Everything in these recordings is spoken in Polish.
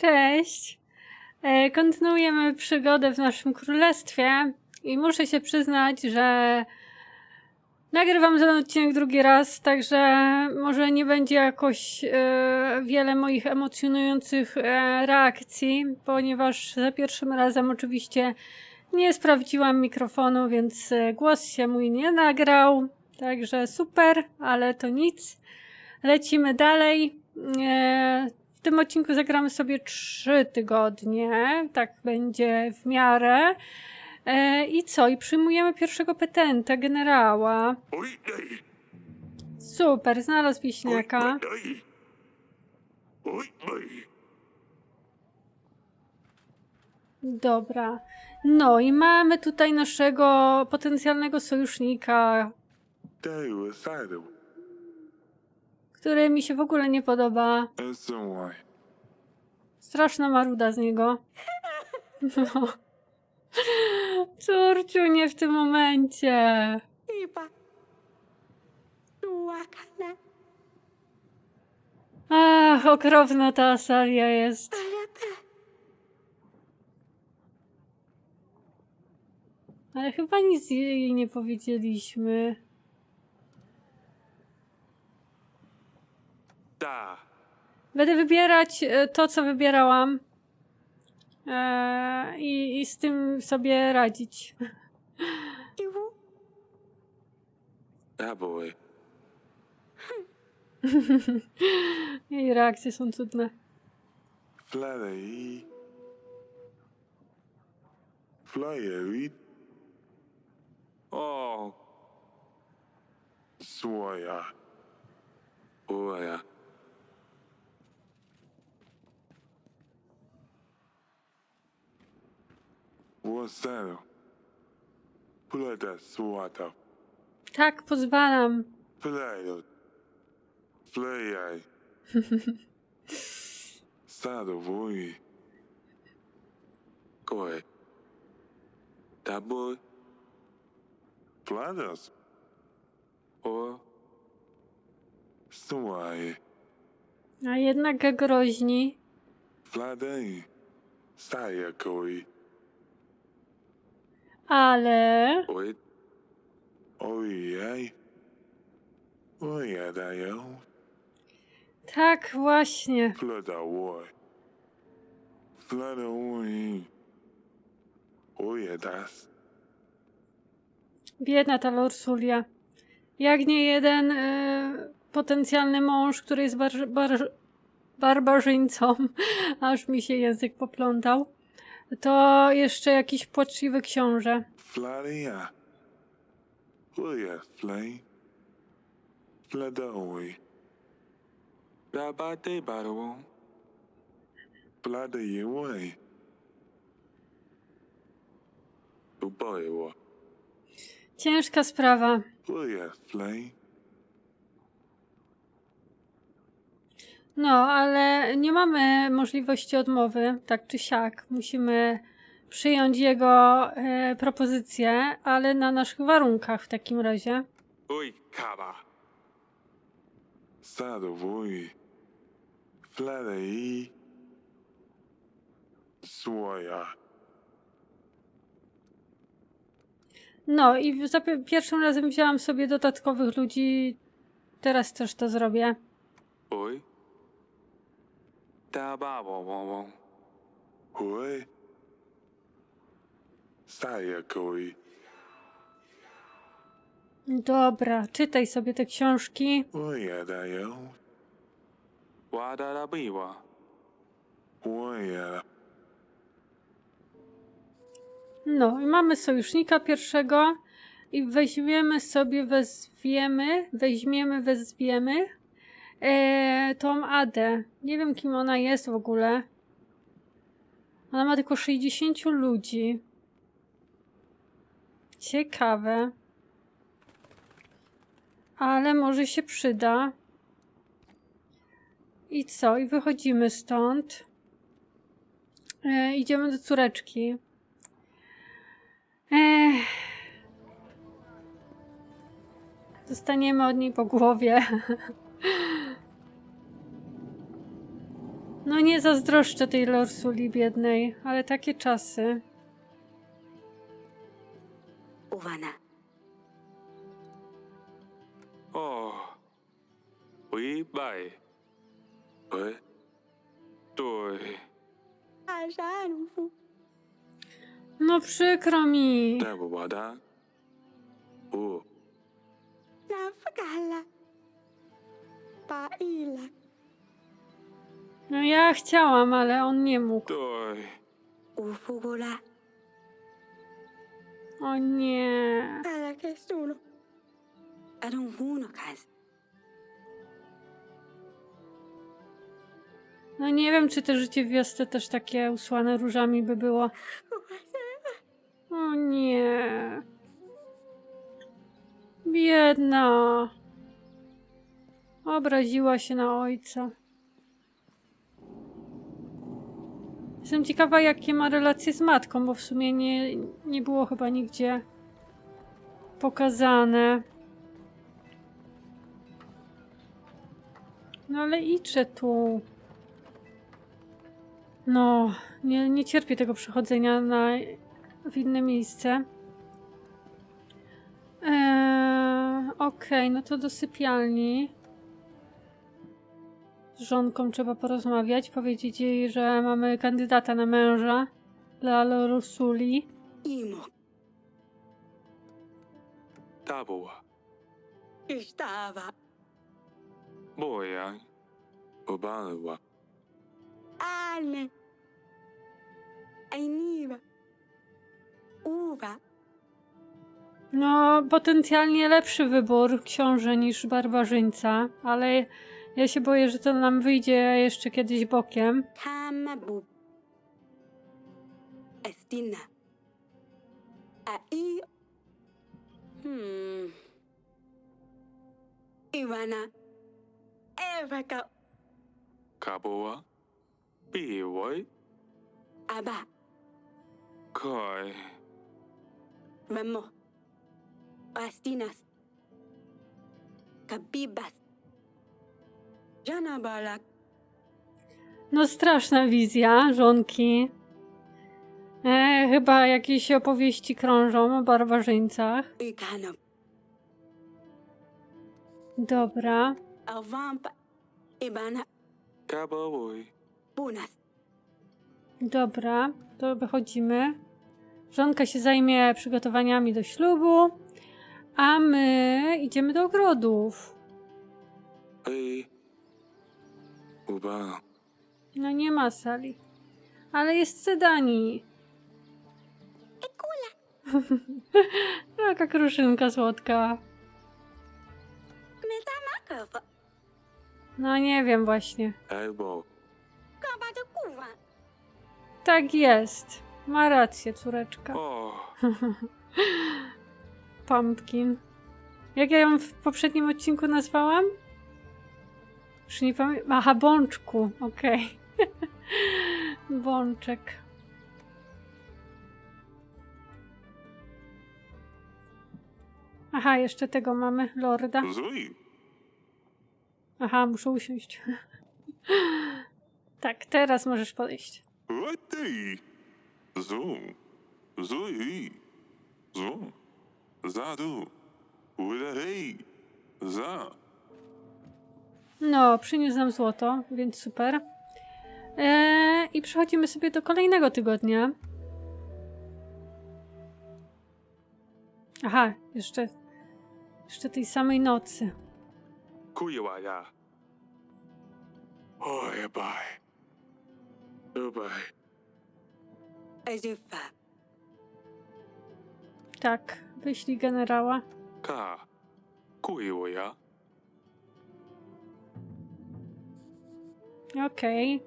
Cześć! E, Kontynuujemy przygodę w naszym królestwie i muszę się przyznać, że nagrywam ten odcinek drugi raz, także może nie będzie jakoś e, wiele moich emocjonujących e, reakcji, ponieważ za pierwszym razem oczywiście nie sprawdziłam mikrofonu, więc głos się mój nie nagrał, także super, ale to nic. Lecimy dalej. W tym odcinku zagramy sobie trzy tygodnie, tak będzie w miarę. E, I co? I przyjmujemy pierwszego petenta, generała. Super, znalazł daj. Dobra. No i mamy tutaj naszego potencjalnego sojusznika. Który mi się w ogóle nie podoba. Straszna maruda z niego. No. Córciu, nie w tym momencie. Ach, okropna ta Asalia jest. Ale chyba nic jej nie powiedzieliśmy. Da. Będę wybierać e, to, co wybierałam. E, i, I z tym sobie radzić. Da, boy. Jej reakcje są cudne. Fluttery. Flyery. Oh. Swoja. Oja. Wasaru. Plata swata. Tak, pozwalam. Flyer. Flyer. Sado boy. Koe. Double. Platters. O. Swai. A jednak groźni. Fladei. Saya koi. Ale... Ai. Oi adayo. Tak, właśnie. Biedna ta Lorsulia. Jak nie jeden e, potencjalny mąż, który jest bar, bar, barbarzyńcą, aż mi się język poplątał, to jeszcze jakiś płaczliwy książę. Rabate. Flada ye way. Dubai wa. Ciężka sprawa. Oya flay. No, ale nie mamy możliwości odmowy, tak czy siak. Musimy przyjąć jego e, propozycję, ale na naszych warunkach w takim razie. Oi kaba. Sado boy. Flada e. Swoja. No i za pi- pierwszym razem wzięłam sobie dodatkowych ludzi. Teraz też to zrobię. Oi. Ba wa wa wa. Oi. Saya koi. Dobra, czytaj sobie te książki. Oya dayo. Wa da da bi wa. Oya. No i mamy sojusznika pierwszego i weźmiemy sobie, wezwiemy, weźmiemy, wezwiemy e, tą Adę. Nie wiem kim ona jest w ogóle. Ona ma tylko 60 ludzi. Ciekawe. Ale może się przyda. I co? I wychodzimy stąd. E, idziemy do córeczki. Zostaniemy od niej po głowie. No nie zazdroszczę tej Lorsuli biednej, ale takie czasy. Uvana. Oh. Ui bai. Oi. Doi. Ajanufu. No przykro mi. Dabo wada. U. Nafgala. Paila. No ja chciałam, ale on nie mógł. O nie. Ala kas. No nie wiem, czy to życie w wiosce też takie usłane różami by było. O nie. Biedna. Obraziła się na ojca. Jestem ciekawa, jakie ma relacje z matką, bo w sumie nie, nie było chyba nigdzie pokazane. No ale idźże tu. No, nie, nie cierpię tego przechodzenia na, w inne miejsce. Eee, Okej, no to do sypialni. Z żonką trzeba porozmawiać, powiedzieć jej, że mamy kandydata na męża dla Lorusuli. Imo. Daboa. Estaba. Boya. Obanawa. Ane. Ainiva. Uva. No, potencjalnie lepszy wybór książę niż barbarzyńca, ale ja się boję, że to nam wyjdzie jeszcze kiedyś bokiem. Estina. Ai. Hmm. Ivana. Evaka. Kaboa. Biwai. Aba. Kai. Vamos. Bastinas. Kabibas. Jana balak. No straszna wizja żonki. E, chyba jakieś opowieści krążą o barbarzyńcach. Ukano. Dobra. Dobra, to wychodzimy. Żonka się zajmie przygotowaniami do ślubu, a my idziemy do ogrodów. No nie ma sali. Ale jest sedani. Jaka kruszynka słodka. No nie wiem właśnie. Do kuwa. Tak jest. Ma rację, córeczka. Pumpkin. Jak ja ją w poprzednim odcinku nazwałam? Już nie pamiętam. Aha, bączku. Okej. Bączek. Aha, jeszcze tego mamy, lorda. Zui. Aha, muszę usiąść. tak, teraz możesz podejść. Zoom. Zui. Zoom. Zadu. Ulehei. Za. No, przyniósł nam złoto, więc super. Eee, I przechodzimy sobie do kolejnego tygodnia. Aha, jeszcze, jeszcze tej samej nocy. Oi, bye. Goodbye. Azufa. Tak, wyślij generała. Ka. Kuiwaya. Okej.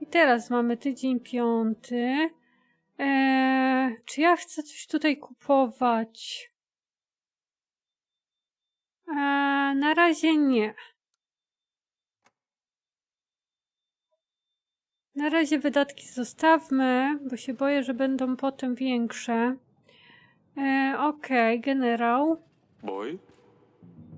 I teraz mamy tydzień piąty. Eee, czy ja chcę coś tutaj kupować? Eee, na razie nie. Na razie wydatki zostawmy, bo się boję, że będą potem większe. Eee, Okej, generał. Boy.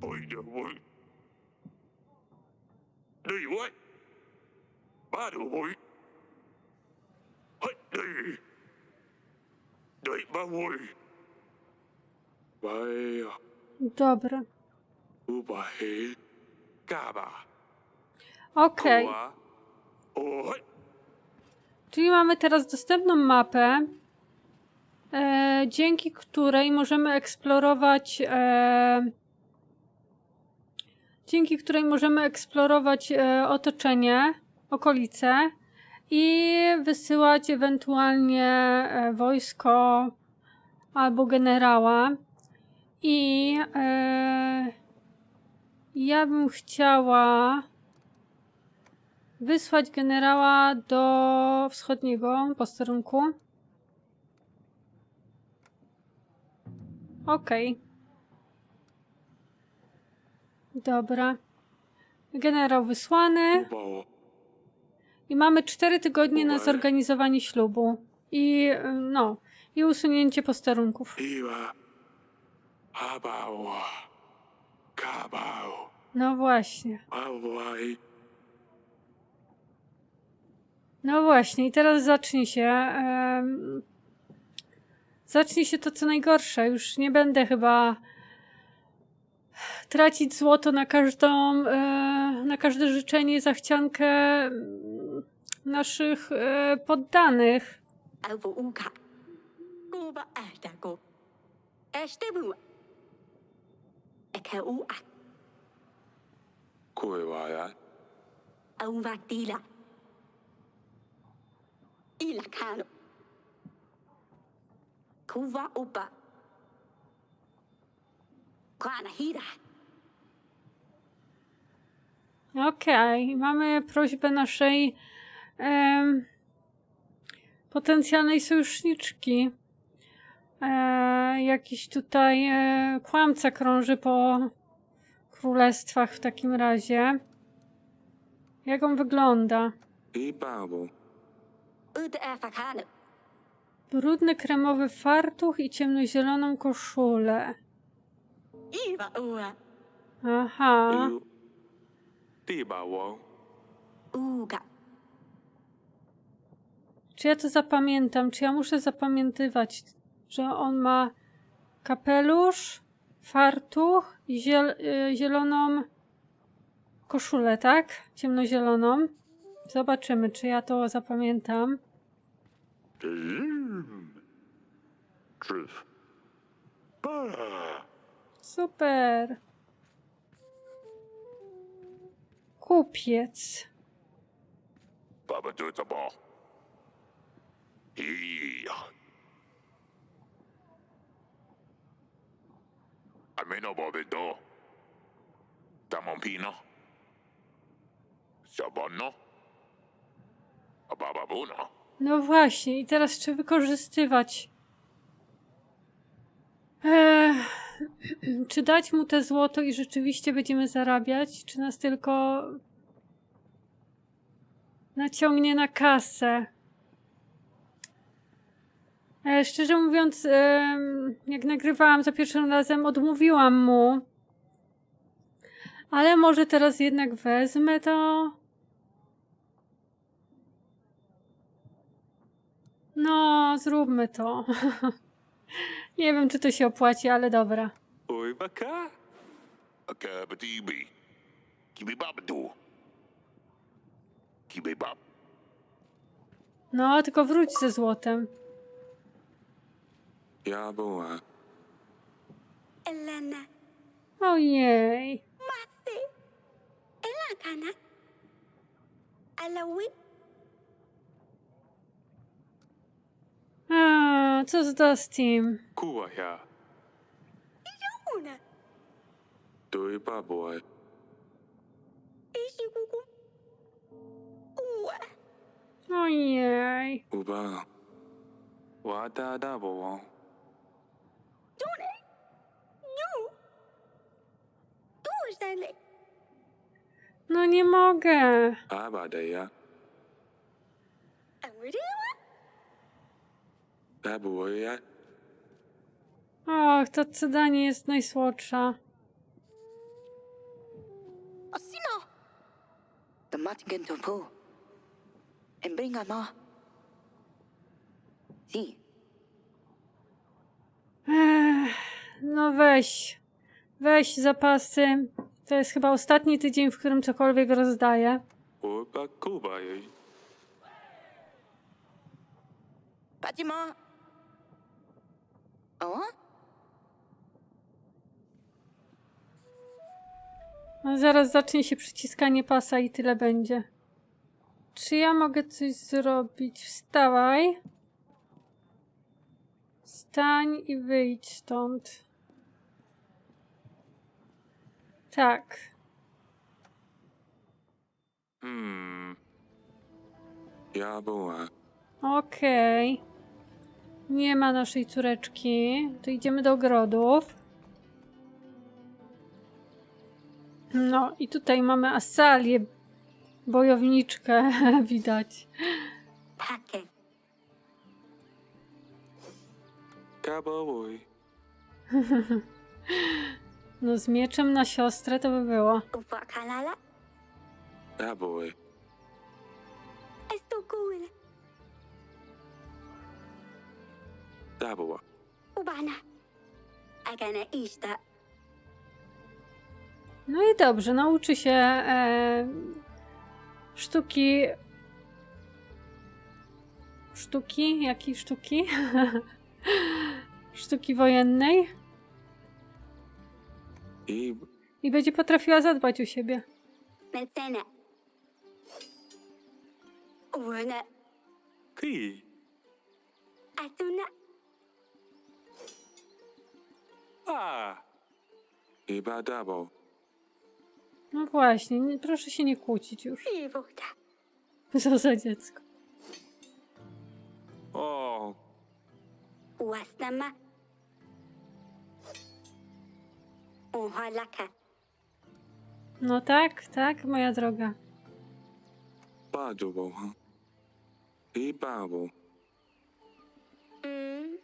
Boy. Do you what? Baduj. Hej, daj, babuj. Vai. Dobra. Ubaj. Kaba. Okej. Oj. Czyli mamy teraz dostępną mapę, e, dzięki której możemy eksplorować. E, dzięki której możemy eksplorować e, otoczenie, okolice i wysyłać ewentualnie e, wojsko albo generała. I e, ja bym chciała wysłać generała do wschodniego posterunku. Okej. Dobra. Generał wysłany i mamy 4 tygodnie na zorganizowanie ślubu i no, i usunięcie posterunków. No właśnie. No właśnie, i teraz zacznie się. em, zacznie się to co najgorsze. Już nie będę chyba tracić złoto na każdą, e, na każde życzenie, zachciankę mm, naszych e, poddanych. Albo uka. Okej, mamy prośbę naszej em, potencjalnej sojuszniczki. E, jakiś tutaj e, kłamca krąży po królestwach w takim razie. Jak on wygląda? Afakano. Brudny kremowy fartuch i ciemnozieloną koszulę. Iwa ua. Aha. Iu. Tibawo. Uga. Czy ja to zapamiętam? Czy ja muszę zapamiętywać, że on ma kapelusz, fartuch i ziel y, zieloną koszulę, tak? Ciemnozieloną. Zobaczymy, czy ja to zapamiętam. Trzyf. Para. Super. Kupiec. Baba do the ball. Iya. Ameno bobe do. Tamompino. Sabono. Abababuno. No właśnie, i teraz czy wykorzystywać? Eee, czy dać mu te złoto i rzeczywiście będziemy zarabiać, czy nas tylko naciągnie na kasę? E, szczerze mówiąc, jak nagrywałam za pierwszym razem, odmówiłam mu. Ale może teraz jednak wezmę to. No, zróbmy to. Nie wiem, czy to się opłaci, ale dobra. Uibaka. Akabatibi. Kibibabadu. Kibibab. No, tylko wróć ze złotem. Yabua. Elena. Ojej. Mate. Ela kana. Alawi. A, co z Dustim? Kuwaya. Una. Tuibaboy. Isi kuku. Ua. Ojej. Uba. Wada dabo. Dune. Nu. Tu stale. No nie mogę. Ta było jak... Och, ta cydanie jest najsłodsza. Osimo! Dumating into po. And bring ama. Si. No weź. Weź zapasy. To jest chyba ostatni tydzień, w którym cokolwiek rozdaję. Kuba, Kuba jej. Padzimo! O? A zaraz zacznie się przyciskanie pasa i tyle będzie. Czy ja mogę coś zrobić? Wstawaj. Stań i wyjdź stąd. Tak. Hmm. Ja była. Okej. Okay. Nie ma naszej córeczki. To idziemy do ogrodów. No i tutaj mamy Asalię, bojowniczkę widać. Takie. Kabołuj. No z mieczem na siostrę to by było. Uwakalala. Kabołuj. sabwa. Ubana. Agana ishta. No i dobrze, nauczy się e, sztuki. Sztuki? Jakiej sztuki? sztuki wojennej. I I będzie potrafiła zadbać o siebie. Mencena. Uona. kij. Atuna. A! Chyba. No właśnie, nie, proszę się nie kłócić już. I woda. Co za dziecko. O, Uastama. Uhalaka. No tak, tak, moja droga. double, huh? I double. Mm.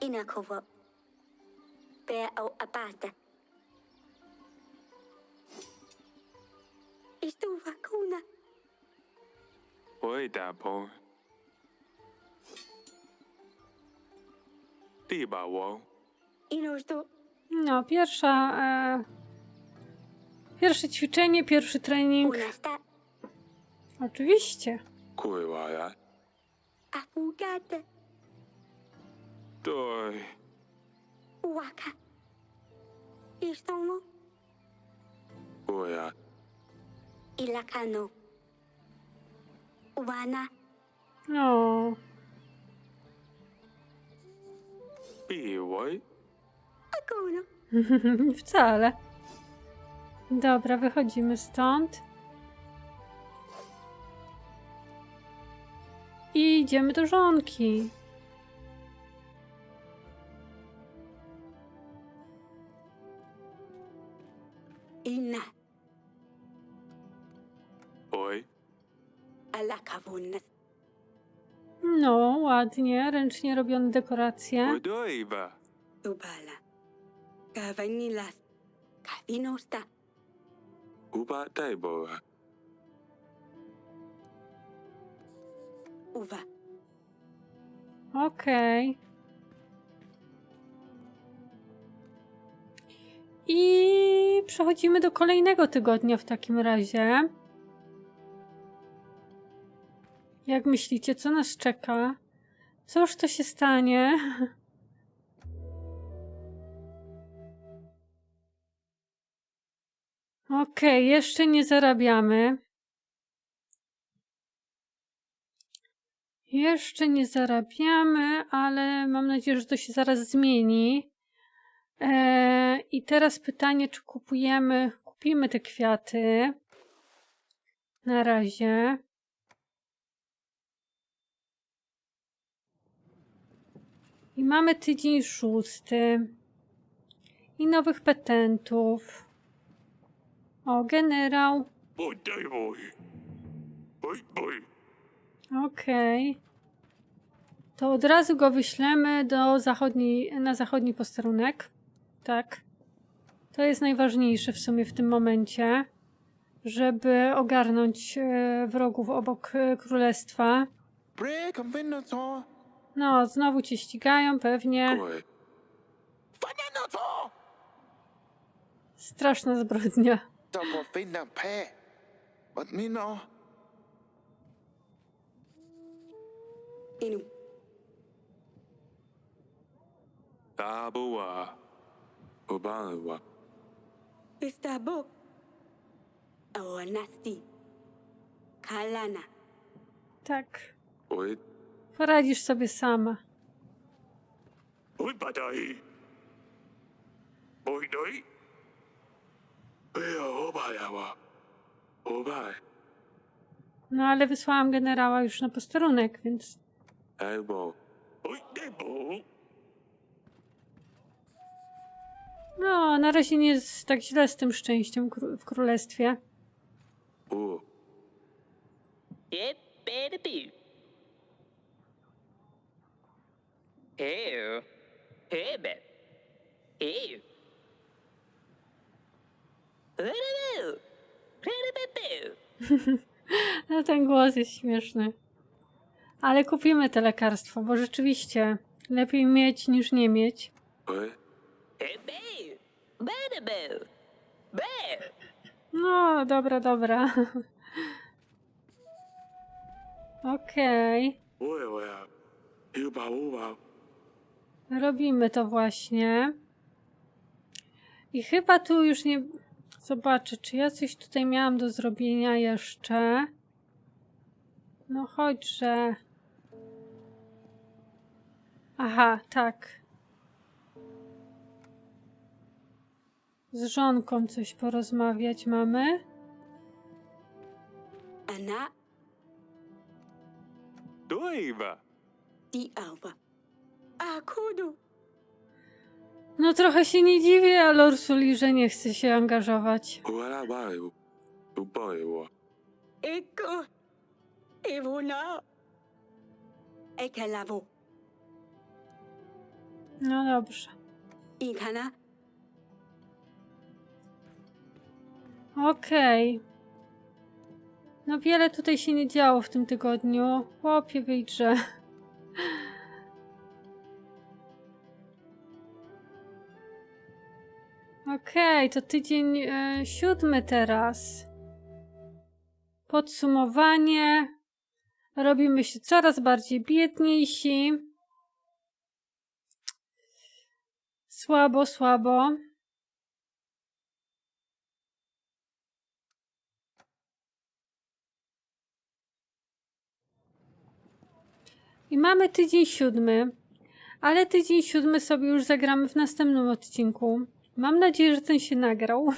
Inakowo. Be au apata. Istuva kuna. 我会打包。地把我 Inustu. No, pierwsza. E, pierwsze ćwiczenie, pierwszy trening. Unasta. Oczywiście. 会玩呀， Afugata. 对， Waka. Istomo Oya. Ilakano. Wana. No. Piłoj. Akuno. Wcale. Dobra, wychodzimy stąd. I idziemy do żonki. inne. Oj. No, ładnie, ręcznie robione dekoracje. Udoiba. Ubala. Kawanilas. Kawinusta. Uba tajbowa. Uwa. Okej. I przechodzimy do kolejnego tygodnia w takim razie. Jak myślicie, co nas czeka? Cóż to się stanie? Okej, jeszcze nie zarabiamy. Jeszcze nie zarabiamy, ale mam nadzieję, że to się zaraz zmieni. E, I teraz pytanie, czy kupujemy, kupimy te kwiaty. Na razie. I mamy tydzień szósty. I nowych petentów. O, generał. Okej. To od razu go wyślemy do zachodniej, na zachodni posterunek. Tak. To jest najważniejsze w sumie w tym momencie. żeby ogarnąć e, wrogów obok e, królestwa. No, znowu cię ścigają pewnie. Straszna zbrodnia. But me Book. Our nasty. Kalana. Tak. Oi. Poradzisz sobie sama. Oi, badai. Oi, noi. Ea obayawa. Obai. No ale wysłałam generała już na posterunek, więc Elbow. Oi, debo. No, na razie nie jest tak źle z tym szczęściem kró- w królestwie. U. Yep, better boo. Ew. Herbert. Ew. No ten głos jest śmieszny. Ale kupimy te lekarstwo, bo rzeczywiście lepiej mieć niż nie mieć. Boo. Boo. Boo. No, dobra, dobra. Okej. Robimy to właśnie. I chyba tu już nie. Zobaczę, czy ja coś tutaj miałam do zrobienia jeszcze. No chodźże. Aha, tak. Z żonką coś porozmawiać mamy. Doiva. Di Alva. Akudu. No trochę się nie dziwię, ale Ursuli, że nie chce się angażować. Eko. Evuna. Ekelavo. No dobrze. Ikana. Okej. No wiele tutaj się nie działo w tym tygodniu. Chłopie, wyjdźże. Okej, to tydzień e, siódmy teraz. Podsumowanie. Robimy się coraz bardziej biedniejsi. Słabo, słabo. I mamy tydzień siódmy, ale tydzień siódmy sobie już zagramy w następnym odcinku. Mam nadzieję, że ten się nagrał.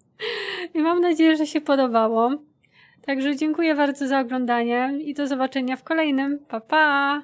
I mam nadzieję, że się podobało. Także dziękuję bardzo za oglądanie i do zobaczenia w kolejnym. Pa pa!